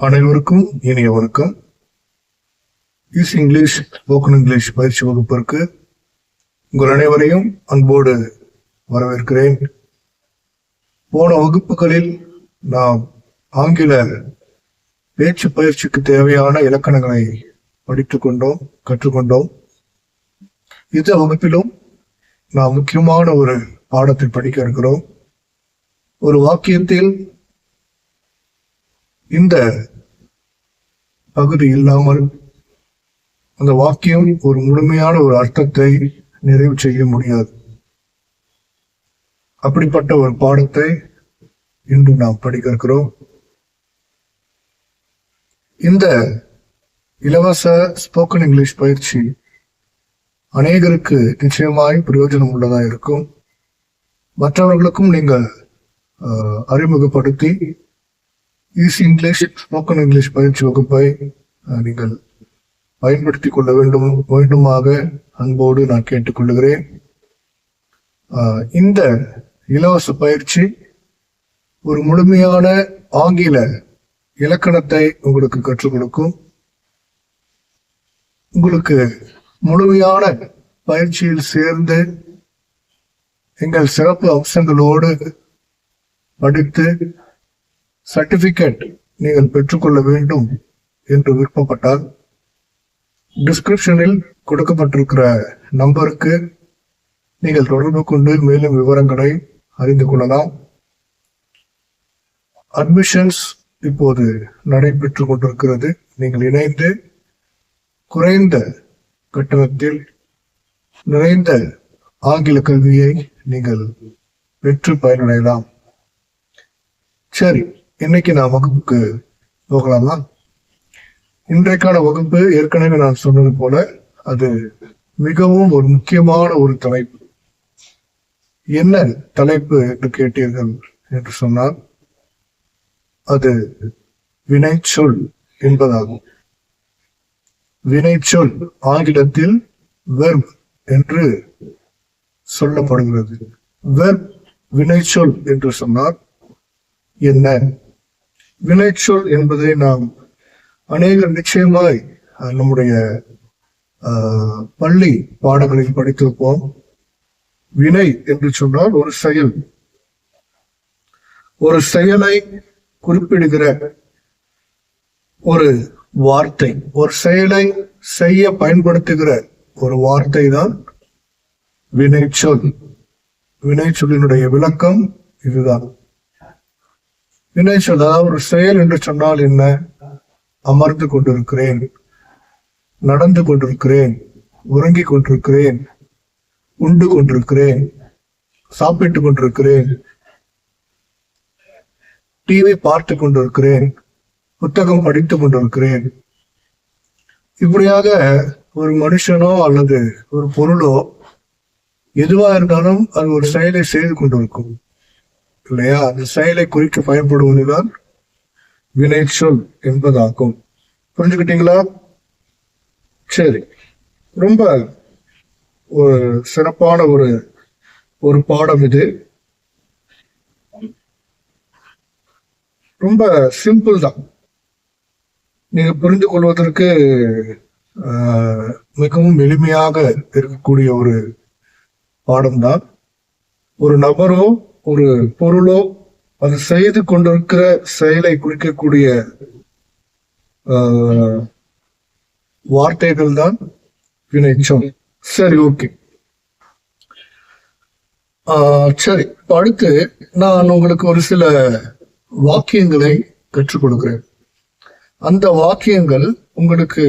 அனைவருக்கும் இனிய வணக்கம். இஸ் இங்கிலீஷ் ஸ்போக்கன் இங்கிலீஷ் பயிற்சி வகுப்பிற்கு உங்கள் அனைவரையும் அன்போடு வரவேற்கிறேன். போன வகுப்புகளில் நாம் ஆங்கில பேச்சு பயிற்சிக்கு தேவையான இலக்கணங்களை படித்துக்கொண்டோம் கற்றுக்கொண்டோம். இந்த வகுப்பிலும் நாம் முக்கியமான ஒரு பாடத்தை படிக்க இருக்கிறோம். ஒரு வாக்கியத்தில் இந்த பகுதி இல்லாமல் அந்த வாக்கியம் ஒரு முழுமையான ஒரு அர்த்தத்தை நிறைவு செய்ய முடியாது. அப்படிப்பட்ட ஒரு பாடத்தை இன்று நாம் படிக்க இருக்கிறோம். இந்த இலவச ஸ்போக்கன் இங்கிலீஷ் பயிற்சி அநேகருக்கு நிச்சயமாய் பிரயோஜனம் உள்ளதா இருக்கும். மற்றவர்களுக்கும் நீங்கள் அஹ், அறிமுகப்படுத்தி ஈஸி இங்கிலீஷ் ஸ்போக்கன் இங்கிலீஷ் பயிற்சி வகுப்பை நீங்கள் பயன்படுத்திக் கொள்ள வேண்டும் வேண்டுமாக அன்போடு நான் கேட்டுக்கொள்கிறேன். இந்த இலவச பயிற்சி ஒரு முழுமையான ஆங்கில இலக்கணத்தை உங்களுக்கு கற்றுக் கொடுக்கும். உங்களுக்கு முழுமையான பயிற்சியில் சேர்ந்து எங்கள் சிறப்பு அம்சங்களோடு படித்து சர்டிபிகேட் நீங்கள் பெற்றுக்கொள்ள வேண்டும் என்று விருப்பப்பட்டால் டிஸ்கிரிப்ஷனில் கொடுக்கப்பட்டிருக்கிற நம்பருக்கு நீங்கள் தொடர்பு கொண்டு மேலும் விவரங்களை அறிந்து கொள்ளலாம். அட்மிஷன்ஸ் இப்போது நடைபெற்று கொண்டிருக்கிறது. நீங்கள் இணைந்து குறைந்த கட்டணத்தில் நிறைந்த ஆங்கில கல்வியை நீங்கள் பெற்று பயனடையலாம். சரி. இன்னைக்கு நான் வகுப்புக்கு போகலாமா? இன்றைக்கான வகுப்பு ஏற்கனவே நான் சொன்னது போல அது மிகவும் ஒரு முக்கியமான ஒரு தலைப்பு. என்ன தலைப்பு என்று கேட்டீர்கள் என்று சொன்னால் அது வினைச்சொல் என்பதாகும். வினைச்சொல் ஆங்கிலத்தில் வெர்ப் என்று சொல்லப்படுகிறது. வெர்ப் வினைச்சொல் என்று சொன்னால் என்ன? வினைச்சொல் என்பதை நாம் அநேக நிச்சயமாய் நம்முடைய பள்ளி பாடங்களில் படித்திருப்போம். வினை என்று சொன்னால் ஒரு செயல். ஒரு செயலை குறிப்பிடுகிற ஒரு வார்த்தை. ஒரு செயலை செய்ய பயன்படுத்துகிற ஒரு வார்த்தை தான் வினைச்சொல். வினைச்சொல்லினுடைய விளக்கம் இதுதான். வினைச்சொல் அதாவது ஒரு செயல் என்று சொன்னால் என்ன? அமர்ந்து கொண்டிருக்கிறேன். நடந்து கொண்டிருக்கிறேன். உறங்கிக் கொண்டிருக்கிறேன். உண்டு கொண்டிருக்கிறேன். சாப்பிட்டுக் கொண்டிருக்கிறேன். டிவி பார்த்து கொண்டிருக்கிறேன். புத்தகம் படித்து கொண்டிருக்கிறேன். இப்படியாக ஒரு மனுஷனோ அல்லது ஒரு பொருளோ எதுவா இருந்தாலும் அது ஒரு செயலை செய்து கொண்டிருக்கும். இல்லையா? அந்த செயலை குறிக்க பயன்படுவதுதான் சொல் என்பதாகும். புரிஞ்சுக்கிட்டீங்களா? சரி. ரொம்ப ஒரு சிறப்பான ஒரு ஒரு பாடம் இது. ரொம்ப சிம்பிள் தான். நீங்க புரிந்து கொள்வதற்கு ஆஹ், மிகவும் எளிமையாக இருக்கக்கூடிய ஒரு பாடம்தான் ஒரு நபரோ ஒரு பொருளோ அது செய்து கொண்டிருக்கிற செயலை குறிக்கக்கூடிய ஆஹ், வார்த்தைகள் தான் வினைச்சொல். சரி ஓகே. சரி. அடுத்து நான் உங்களுக்கு ஒரு சில வாக்கியங்களை கற்றுக் கொடுக்கிறேன். அந்த வாக்கியங்கள் உங்களுக்கு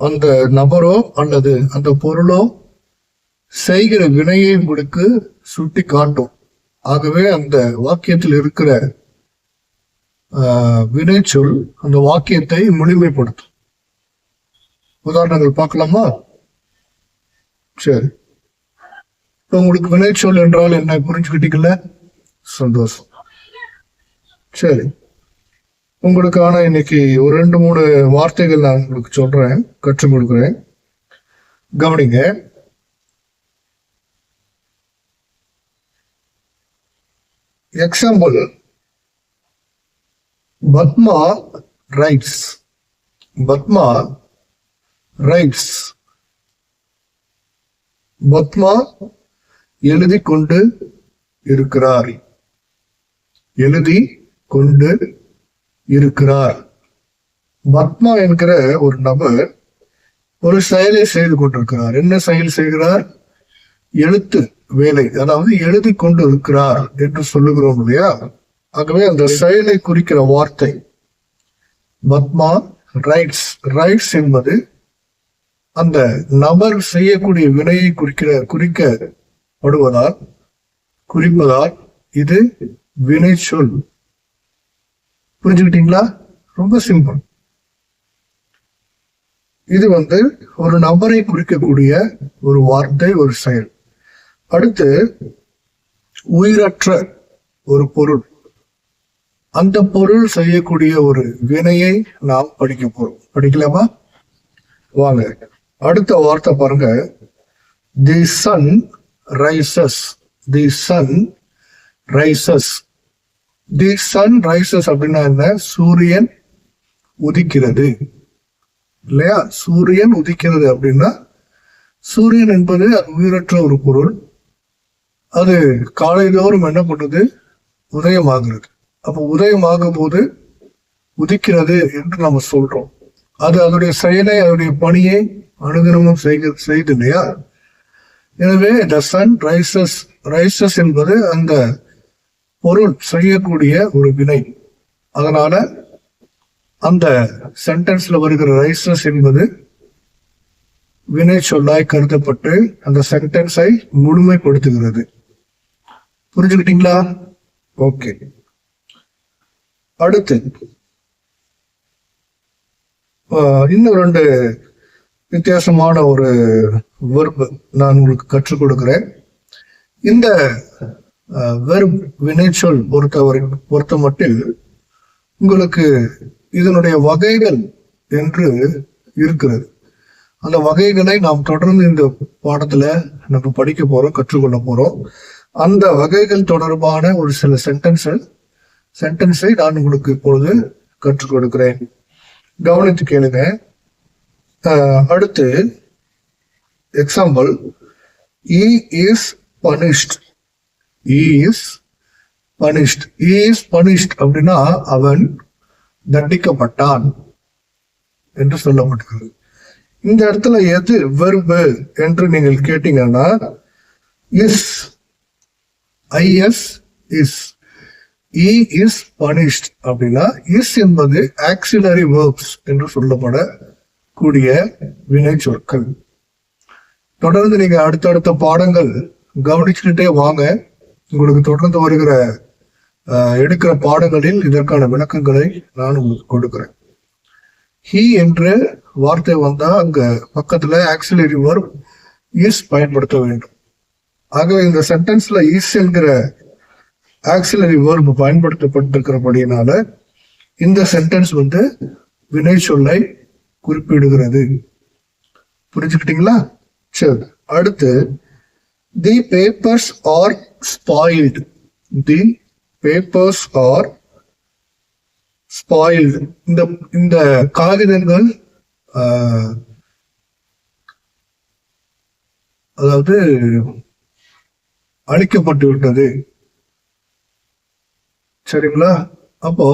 அந்த நபரோ அல்லது அந்த பொருளோ செய்கிற வினையை உங்களுக்கு சுட்டி காட்டும் ஆகவே அந்த வாக்கியத்தில் இருக்கிற வினைச்சொல் அந்த வாக்கியத்தை முழுமைப்படுத்தும். உதாரணங்கள் பார்க்கலாமா? சரி. இப்ப உங்களுக்கு வினைச்சொல் என்றால் என்ன? புரிஞ்சுக்கிட்டீங்கல்ல? சந்தோஷம். சரி. உங்களுக்கான இன்னைக்கு ஒரு ரெண்டு மூணு வார்த்தைகள் நான் உங்களுக்கு சொல்றேன் கற்றுக் கொடுக்குறேன். கவனிங்க. Example Padma writes Padma writes Padma எழுதி கொண்டு இருக்கிறார். எழுதி கொண்டு இருக்கிறார். பத்மா என்கிற ஒரு நபர் ஒரு செயலை செய்து கொண்டிருக்கிறார். என்ன செயல் செய்கிறார்? எழுத்து. வேலை அதாவது எழுதி கொண்டு இருக்கிறார் என்று சொல்லுகிறோம் இல்லையா? ஆகவே அந்த செயலை குறிக்கிற வார்த்தை பத்மா ரைட்ஸ் ரைட்ஸ் என்பது அந்த நபர் செய்யக்கூடிய வினையை குறிக்கிற குறிக்கப்படுவதால் குறிப்பதால் இது வினை சொல் புரிஞ்சுக்கிட்டீங்களா? ரொம்ப சிம்பிள். இது வந்து ஒரு நபரை குறிக்கக்கூடிய ஒரு வார்த்தை ஒரு செயல். அடுத்து உயிரற்ற ஒரு பொருள். அந்த பொருள் செய்யக்கூடிய ஒரு வினையை நாம் படிக்க போறோம். படிக்கலாமா? வாங்க. அடுத்த வார்த்தை பாருங்க. The sun rises the sun rises the sun rises அப்படின்னா என்ன? சூரியன் உதிக்கிறது. இல்லையா? சூரியன் உதிக்கிறது அப்படின்னா சூரியன் என்பது அது உயிரற்ற ஒரு பொருள். அது காலைதோறும் என்ன பண்ணுது? உதயமாகிறது அப்போ உதயமாகும் போது உதிக்கிறது என்று நம்ம சொல்றோம். அது அதனுடைய செயலை அதனுடைய பணியை அனுதினமும் செய்க செய்து இல்லையா எனவே த சன் ரைசஸ் ரைசஸ் என்பது அந்த பொருள் செய்யக்கூடிய ஒரு வினை. அதனால அந்த சென்டென்ஸ்ல வருகிற ரைசஸ் என்பது வினை சொல்லாய் கருதப்பட்டு அந்த சென்டென்ஸை முழுமைப்படுத்துகிறது. புரிஞ்சுக்கிட்டீங்களா? ஓகே. அடுத்து இன்னும் ரெண்டு வித்தியாசமான ஒரு வெர்பு நான் உங்களுக்கு கற்றுக் கொடுக்கிறேன். இந்த வெர்ப் வினைச்சொல் பொறுத்தவரை பொறுத்த மட்டில் உங்களுக்கு இதனுடைய வகைகள் என்று இருக்கிறது. அந்த வகைகளை நாம் தொடர்ந்து இந்த பாடத்துல நம்ம படிக்க போறோம் கற்றுக்கொள்ள போறோம். அந்த வகைகள் தொடர்பான ஒரு சில சென்டென்ஸை சென்டென்ஸை நான் உங்களுக்கு இப்பொழுது கற்றுக் கொடுக்கிறேன். கவனித்து கேளுங்க. அடுத்து example he is punished is punished is punished அப்படின்னா அவன் தண்டிக்கப்பட்டான் என்று சொல்லப்பட்டிருக்கிறது. இந்த இடத்துல எது வெர்பு என்று நீங்கள் கேட்டீங்கன்னா is IS is E is punished அப்படின்னா இஸ் என்பது ஆக்சிலரி வேர்ப்ஸ் என்று சொல்லப்படக்கூடிய வினை சொற்கள். தொடர்ந்து நீங்க அடுத்தடுத்த பாடங்கள் கவனிச்சுக்கிட்டே வாங்க. உங்களுக்கு தொடர்ந்து வருகிற எடுக்கிற பாடங்களில் இதற்கான விளக்கங்களை நான் உங்களுக்கு கொடுக்கிறேன். ஹி என்று வார்த்தை வந்தா அங்க பக்கத்துல ஆக்சிலரி வேர்ப் இஸ் பயன்படுத்த வேண்டும். ஆகவே இந்த சென்டென்ஸ்ல இஸ் என்கிற ஆக்சிலரி வேர்பு பயன்படுத்தப்பட்டிருக்கிறபடியினால இந்த சென்டென்ஸ் வந்து வினை சொல்லை குறிப்பிடுகிறது. புரிஞ்சுக்கிட்டீங்களா? சரி அடுத்து the papers are spoiled the papers are spoiled இந்த இந்த காகிதங்கள் அதாவது அழிக்கப்பட்டு விட்டது. சரிங்களா? அப்போ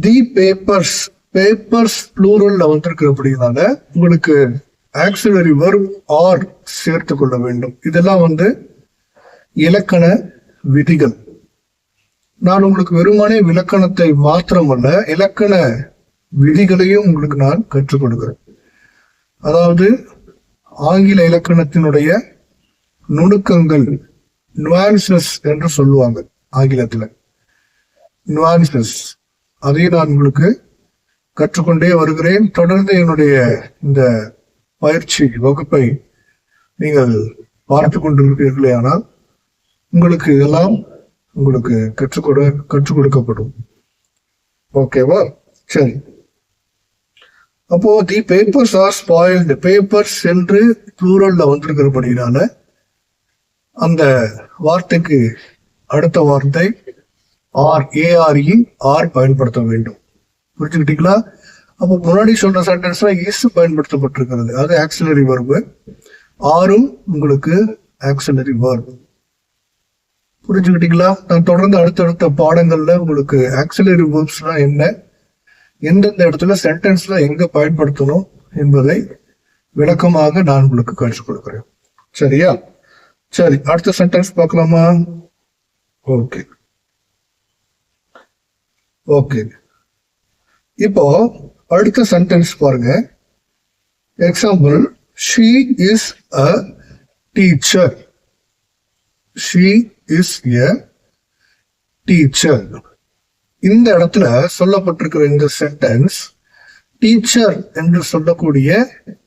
தி பேப்பர்ஸ் பேப்பர்ஸ் ப்ளூரல்ல வந்திருக்கிறபடினால உங்களுக்கு ஆக்சிலரி வரும் ஆர் சேர்த்து கொள்ள வேண்டும். இதெல்லாம் வந்து இலக்கண விதிகள். நான் உங்களுக்கு வெறுமனே விளக்கணத்தை மாத்திரமல்ல இலக்கண விதிகளையும் உங்களுக்கு நான் கற்றுக் கொடுக்கிறேன். அதாவது ஆங்கில இலக்கணத்தினுடைய நுணுக்கங்கள் நுவான்சஸ் என்று சொல்லுவாங்க ஆங்கிலத்தில். நுவான்சஸ் அதை நான் உங்களுக்கு கற்றுக்கொண்டே வருகிறேன். தொடர்ந்து என்னுடைய இந்த பயிற்சி வகுப்பை நீங்கள் பார்த்து கொண்டிருப்பீர்களே ஆனால் உங்களுக்கு இதெல்லாம் உங்களுக்கு கற்றுக்கொடு கற்றுக் கொடுக்கப்படும். ஓகேவா? சரி. அப்போ the papers are spoiled papers என்று ப்ளூரல்ல வந்திருக்கிறபடினால அந்த வார்த்தைக்கு அடுத்த வார்த்தை ஆர் ஏஆர்இ ஆர் பயன்படுத்த வேண்டும். புரிஞ்சுக்கிட்டீங்களா? அப்போ முன்னாடி சொன்ன சென்டென்ஸ்ல இஸ் பயன்படுத்தப்பட்டிருக்கிறது. அது ஆக்சிலரி வர்பு ஆறும் உங்களுக்கு ஆக்சிலரி வர்பு புரிஞ்சுக்கிட்டீங்களா? நான் தொடர்ந்து அடுத்தடுத்த பாடங்கள்ல உங்களுக்கு ஆக்சிலரி வேர்ப்ஸ்னா என்ன? எந்தெந்த இடத்துல சென்டென்ஸ்ல எங்க பயன்படுத்தணும் என்பதை விளக்கமாக நான் உங்களுக்கு கற்றுக் கொடுக்கிறேன். சரியா? சரி அடுத்த சென்டென்ஸ் பார்க்கலாமா? ஓகே ஓகே இப்போ அடுத்த சென்டென்ஸ் பாருங்க. Example she is a teacher she is a teacher இந்த இடத்துல சொல்லப்பட்டிருக்கிற இந்த சென்டென்ஸ் டீச்சர் என்று சொல்லக்கூடிய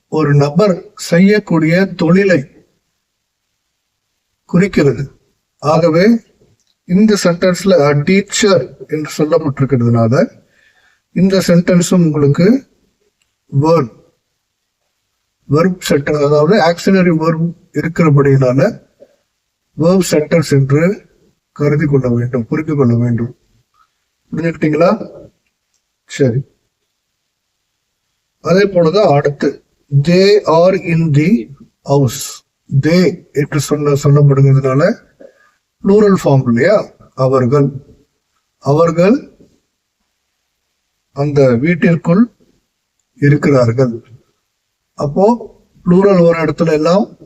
ஒரு நபர் செய்யக்கூடிய தொழிலை குறிக்கிறது. ஆகவே இந்த சென்டென்ஸ்ல டீச்சர் என்று சொல்லப்பட்டிருக்கிறதுனால இந்த சென்டென்ஸும் உங்களுக்கு வேர்ட் வெர்ப் சென்டென்ஸ் அதாவது ஆக்சிலரி வெர்ப் இருக்கிறபடியினால வேர்ப் சென்டென்ஸ் என்று கருதி கொள்ள வேண்டும் புரிந்து கொள்ள வேண்டும். புரிஞ்சுக்கிட்டீங்களா? சரி. அதே போலதான் அடுத்து they are in the house தே என்று சொன்ன சொல்லப்படுகிறதுனால ப்ளூரல் ஃபார்ம் இல்லையா? அவர்கள். அவர்கள் அந்த வீட்டிற்குள் இருக்கிறார்கள். அப்போ ப்ளூரல் ஒரு இடத்துல எல்லாம்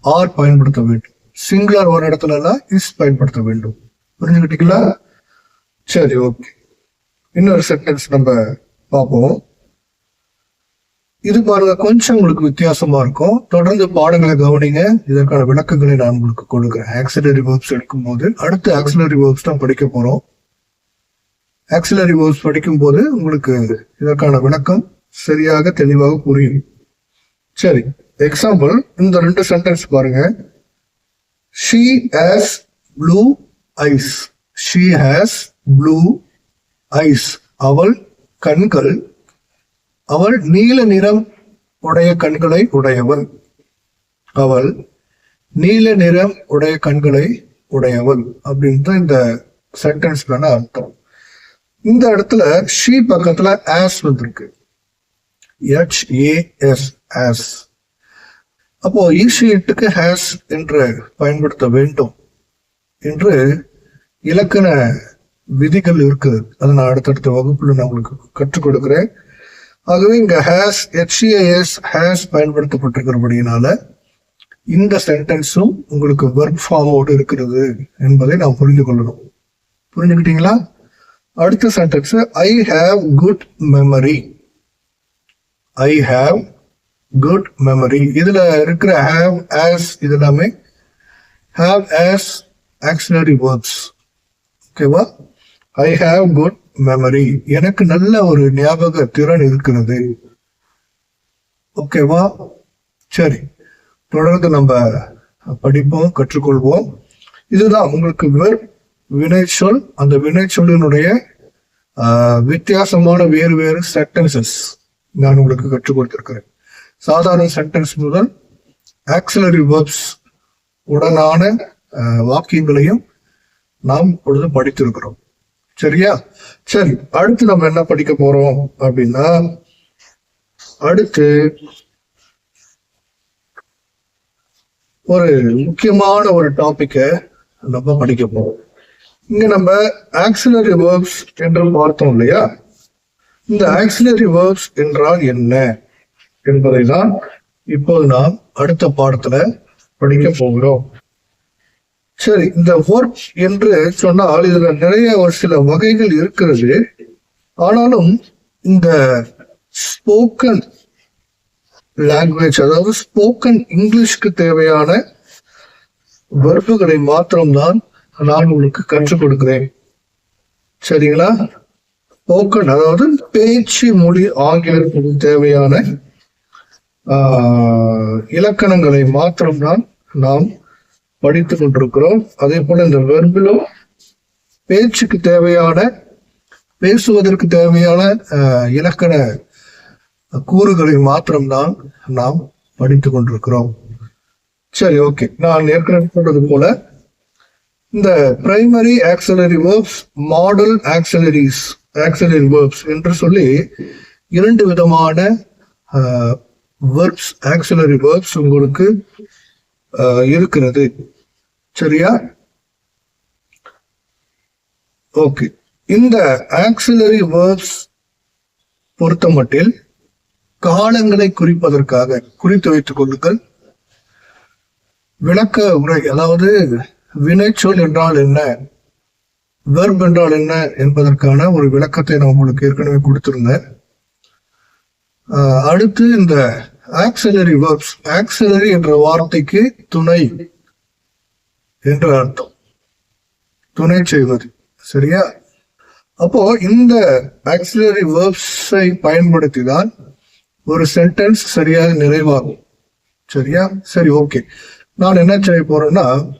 ஆர் பயன்படுத்த வேண்டும். சிங்குலர் ஒரு இடத்துல எல்லாம் இஸ் பயன்படுத்த வேண்டும். புரிஞ்சுக்கிட்டீங்களா சரி ஓகே இன்னொரு சென்டென்ஸ் நம்ம பார்ப்போம். இது பாருங்க கொஞ்சம் உங்களுக்கு வித்தியாசமா இருக்கும். தொடர்ந்து பாடங்களை கவனிங்க. இதற்கான விளக்கங்களை நான் உங்களுக்கு கொடுக்குறேன். ஆக்சிலரி வேர்ப்ஸ் எடுக்கும்போது அடுத்து ஆக்சிலரி வேர்ப்ஸ் தான் படிக்க போறோம். ஆக்சிலரி வேர்ப்ஸ் படிக்கும் போது உங்களுக்கு இதற்கான விளக்கம் சரியாக தெளிவாக புரியும். சரி எக்ஸாம்பிள் இந்த ரெண்டு சென்டென்ஸ் பாருங்க. She has blue eyes she has blue eyes அவள் கண்கள் அவள் நீல நிறம் உடைய கண்களை உடையவள். அவள் நீல நிறம் உடைய கண்களை உடையவள் அப்படின்ற இந்த சென்டென்ஸ்க்கான அர்த்தம். இந்த இடத்துல ஷீ பக்கத்துல ஆஸ் வந்திருக்கு. ஹெச்ஏஎஸ் ஆஸ் அப்போ ஈஷீட்டுக்கு ஹேஸ் என்று பயன்படுத்த வேண்டும் என்று இலக்கண விதிகள் இருக்குது. அதை நான் அடுத்தடுத்த வகுப்புல நான் உங்களுக்கு கற்றுக் கொடுக்குறேன். ஆகவே இங்க ஹேஸ் ஹெச்சிஐஎஸ் ஹேஸ் பயன்படுத்தப்பட்டிருக்கிறபடியினால இந்த சென்டென்ஸும் உங்களுக்கு வெர்ப் ஃபார்மோடு இருக்கிறது என்பதை நாம் புரிந்து கொள்ளணும். புரிஞ்சுக்கிட்டீங்களா? அடுத்த sentence I have good memory I have good memory இதுல இருக்கிற ஹாவ் ஆஸ் இதெல்லாமே ஹாவ் ஆஸ் ஆக்சிலரி வேர்ட்ஸ் ஓகேவா ஐ ஹாவ் குட் மெமரி எனக்கு நல்ல ஒரு ஞாபக திறன் இருக்கிறது. ஓகேவா சரி. தொடர்ந்து நம்ம படிப்போம் கற்றுக்கொள்வோம். இதுதான் உங்களுக்கு வெர் வினைச்சொல் அந்த வினைச்சொல்லினுடைய வித்தியாசமான வேறு வேறு சென்டென்சஸ் நான் உங்களுக்கு கற்றுக் கொடுத்திருக்கிறேன். சாதாரண சென்டென்ஸ் முதல் ஆக்சிலரி வேர்ப்ஸ் உடனான வாக்கியங்களையும் நாம் இப்பொழுது படித்திருக்கிறோம். சரியா? சரி அடுத்து நம்ம என்ன படிக்க போறோம் அப்படின்னா அடுத்து ஒரு முக்கியமான ஒரு டாபிக்க நம்ம படிக்க போறோம். இங்க நம்ம ஆக்சிலரி வேர்ப்ஸ் என்று பார்த்தோம் இல்லையா? இந்த ஆக்சிலரி வேர்ப்ஸ் என்றால் என்ன என்பதை தான் இப்போது நாம் அடுத்த பாடத்துல படிக்க போகிறோம். சரி இந்த ஒர்க் என்று சொன்னால் இதுல நிறைய ஒரு சில வகைகள் இருக்கிறது. ஆனாலும் இந்த ஸ்போக்கன் லாங்குவேஜ் அதாவது ஸ்போக்கன் இங்கிலீஷ்க்கு தேவையான வெறுப்புகளை மாத்திரம்தான் நான் உங்களுக்கு கற்றுக் கொடுக்கிறேன். சரிங்களா? ஸ்போக்கன் அதாவது பேச்சு மொழி ஆங்கிலத்துக்கு தேவையான இலக்கணங்களை மாத்திரம்தான் நாம் படித்துக் கொண்டிருக்கிறோம். அதே போல இந்த வெர்பிலும் பேச்சுக்கு தேவையான பேசுவதற்கு தேவையான இலக்கண கூறுகளை மாத்திரம்தான் நாம் படித்துக் கொண்டிருக்கிறோம். சரி ஓகே நான் ஏற்கனவே சொல்றது போல இந்த primary auxiliary verbs modal auxiliaries auxiliary verbs என்று சொல்லி இரண்டு விதமான வேர்ப்ஸ் ஆக்சலரி வேர்ப்ஸ் உங்களுக்கு இருக்கிறது. சரியா? ஓகே. இந்த ஆக்சிலரி வேர்ப்ஸ் பொறுத்தமட்டில் காலங்களை குறிப்பதற்காக குறித்து வைத்துக் கொள்ளுங்கள். விளக்க உரை அதாவது வினைச்சொல் என்றால் என்ன? வெர்ப் என்றால் என்ன? என்பதற்கான ஒரு விளக்கத்தை நான் உங்களுக்கு ஏற்கனவே கொடுத்திருந்தேன். ஆஹ் அடுத்து இந்த ஆக்சிலரி வேர்ப்ஸ் ஆக்சிலரி என்ற வார்த்தைக்கு துணை என்று அர்த்தம். துணை செய்வது. சரியா? அப்போ இந்த ஆக்சிலரி வேர்ப்ஸை பயன்படுத்தி தான் ஒரு சென்டென்ஸ் சரியாக நிறைவாகும். சரியா? சரி ஓகே நான் என்ன செய்ய போறேன்னா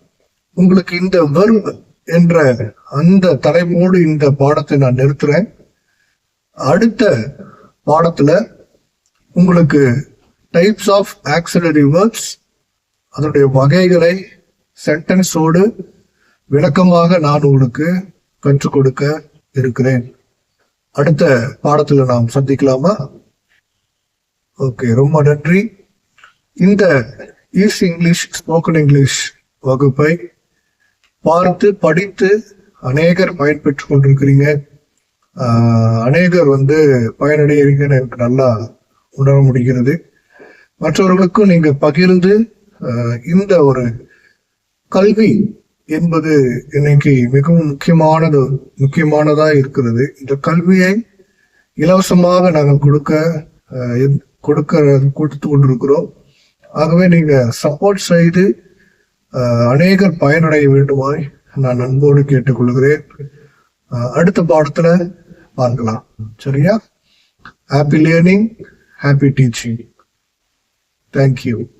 உங்களுக்கு இந்த வெர்வ் என்ற அந்த தலைப்போடு இந்த பாடத்தை நான் நிறுத்துறேன். அடுத்த பாடத்துல உங்களுக்கு டைப்ஸ் ஆஃப் ஆக்சிலரி வேர்ப்ஸ் அதனுடைய வகைகளை சென்டென்ஸோடு விளக்கமாக நான் உங்களுக்கு கற்றுக் கொடுக்க இருக்கிறேன். அடுத்த பாடத்தில் நாம் சந்திக்கலாமா? ஓகே ரொம்ப நன்றி. இந்த ஈஸ்ட் இங்கிலீஷ் ஸ்போக்கன் இங்கிலீஷ் வகுப்பை பார்த்து படித்து அநேகர் பயன்பெற்று கொண்டிருக்கிறீங்க. அநேகர் வந்து பயனடைகிறீங்கன்னு எனக்கு நல்லா உணர முடிகிறது. மற்றவர்களுக்கும் நீங்க பகிர்ந்து இந்த ஒரு கல்வி என்பது இன்னைக்கு மிகவும் முக்கியமானது முக்கியமானதா இருக்கிறது. இந்த கல்வியை இலவசமாக நாங்கள் கொடுக்க கொடுக்க கொடுத்து கொண்டிருக்கிறோம். ஆகவே நீங்க சப்போர்ட் செய்து அநேகர் பயனடைய வேண்டுமாய் நான் அன்போடு கேட்டுக்கொள்கிறேன். அடுத்த பாடத்துல பார்க்கலாம். சரியா? Happy learning happy teaching Thank you.